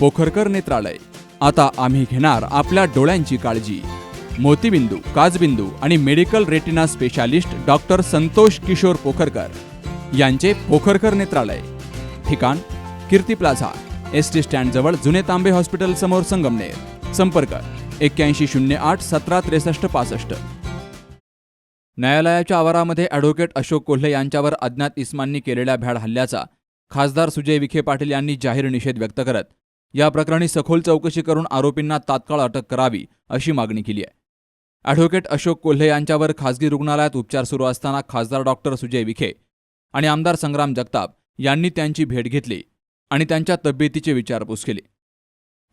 पोखरकर नेत्रालय. आता आम्ही घेणार आपल्या डोळ्यांची काळजी. मोतीबिंदू काजबिंदू आणि medical retina specialist doctor Santosh Kishor Pokharkar यांचे पोखरकर नेत्रालय. ठिकाण कीर्ती प्लाझा एस टी स्टँडजवळ जुने तांबे हॉस्पिटल समोर संगमनेर. संपर्क एक्क्याऐंशी शून्य आठ सतरा त्रेसष्ट पासष्ट. न्यायालयाच्या आवारामध्ये ॲडव्होकेट अशोक कोल्हे यांच्यावर अज्ञात इस्मांनी केलेल्या भ्याड हल्ल्याचा खासदार सुजय विखे पाटील यांनी जाहीर निषेध व्यक्त करत या प्रकरणी सखोल चौकशी करून आरोपींना तात्काळ अटक करावी अशी मागणी केली आहे. ॲडव्होकेट अशोक कोल्हे यांच्यावर खासगी रुग्णालयात उपचार सुरू असताना खासदार डॉक्टर सुजय विखे आणि आमदार संग्राम जगताप यांनी त्यांची भेट घेतली आणि त्यांच्या तब्येतीची विचारपूस केली.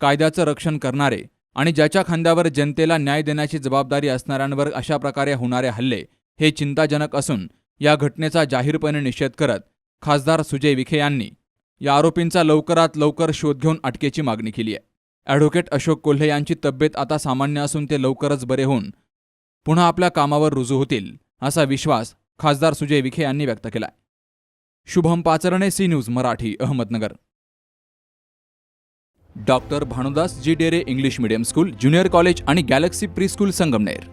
कायद्याचं रक्षण करणारे आणि ज्याच्या खांद्यावर जनतेला न्याय देण्याची जबाबदारी असणाऱ्यांवर अशा प्रकारे होणारे हल्ले हे चिंताजनक असून या घटनेचा जाहीरपणे निषेध करत खासदार सुजय विखे यांनी या आरोपींचा लवकरात लवकर शोध घेऊन अटकेची मागणी केली आहे. ॲडव्होकेट अशोक कोल्हे यांची तब्येत आता सामान्य असून ते लवकरच बरे होऊन पुन्हा आपल्या कामावर रुजू होतील असा विश्वास खासदार सुजय विखे यांनी व्यक्त केला Shubham Pacharne C news Marathi Ahmednagar. Doctor Bhanudas G Dere English medium school junior college आणि galaxy pre school Sangamner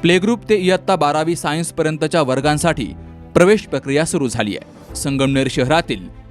playgroup ते इयत्ता बारावी सायन्सपर्यंतच्या वर्गांसाठी प्रवेश प्रक्रिया सुरू झाली आहे. संगमनेर शहरातील